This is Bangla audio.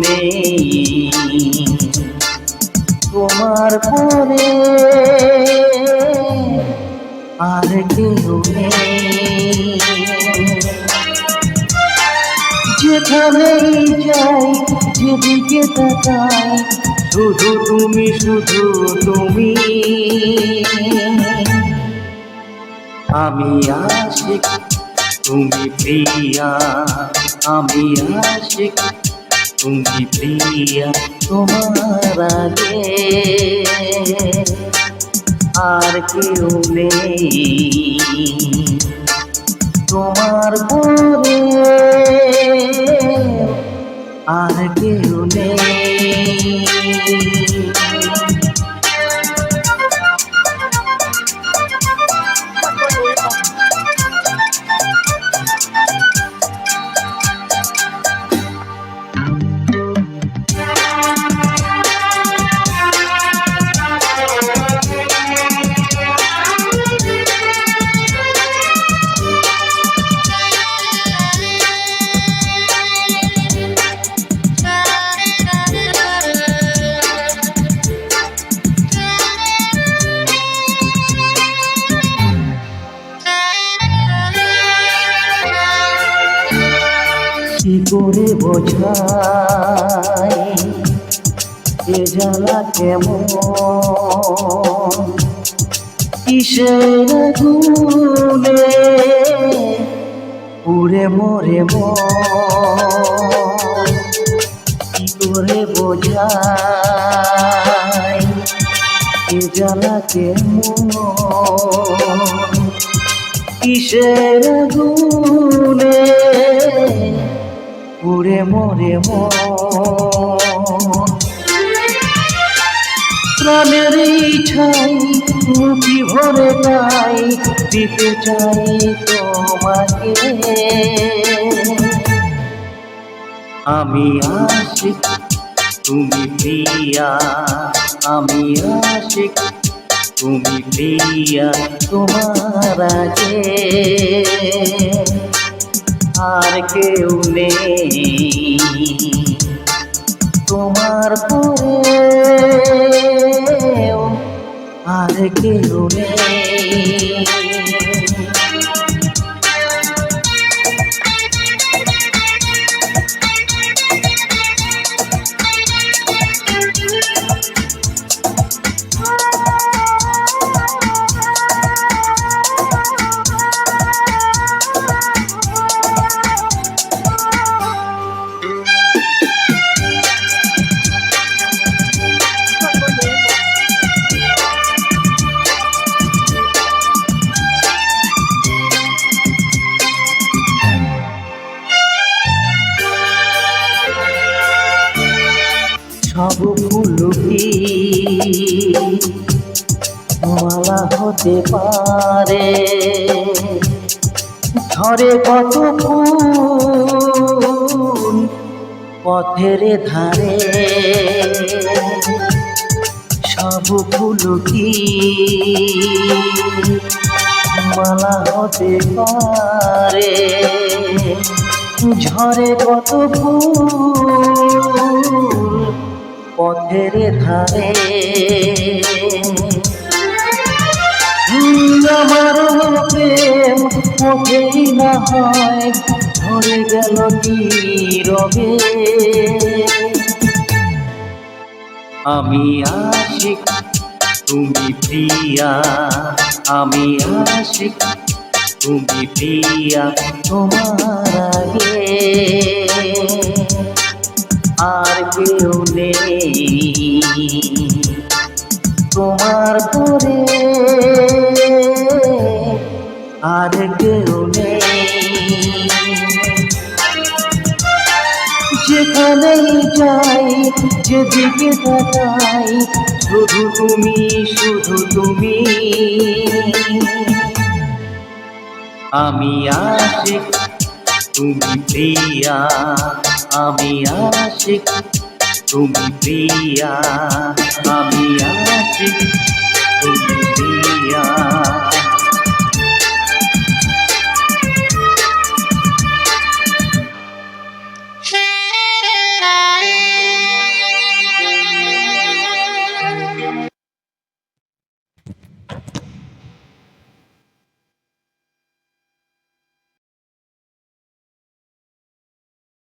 নেই। তোমার পরে আর কেউ নেই। যেখানেই যাই, যেদিকে তাকাই, শুধু তুমি শুধু তুমি। আমি আশিক, তুমি প্রিয়া। আমি আশিক তুমি প্রিয়া তোমার আগে। আর কেউ নেই তোমার পরে আর কেউ নেই। কি করে বোঝাই এ জ্বালা কেমন? কিসের গুলে পুরে মরে কি করে বোঝাই এ জ্বালা কেমন? কিসের গুলে পুরে মরে প্রাণের ইচ্ছাই মুখি ভরে গাই দিতে চাই তোমাকে। আমি আশিক, তুমি প্রিয়া। আমি আশিক, তুমি প্রিয়া তোমার আগে। আর কেউ নেই। তোমার পরে আর কেউ নেই। সব ফুল কি? মালা হতে পারে। ঝরে কত ফুল পথের ধারে। সব ফুল কি? মালা হতে পারে। ঝরে কত ফুল পথের ধারে। আমার প্রেম পথেই না হয় ধরে গেল কি রবে আমি আশিক, তুমি প্রিয়া। আমি আশিক, তুমি প্রিয়া তোমার আগে। আর কেউ নেই। তোমার পরে আর কেউ নেই। যেখানেই যাই, যেদিকে তাকাই, শুধু তুমি শুধু তুমি। আমি আশিক তুমি প্রিয়া আমি আশিক তুমি প্রিয়া আমি আশিক তুমি প্রিয়া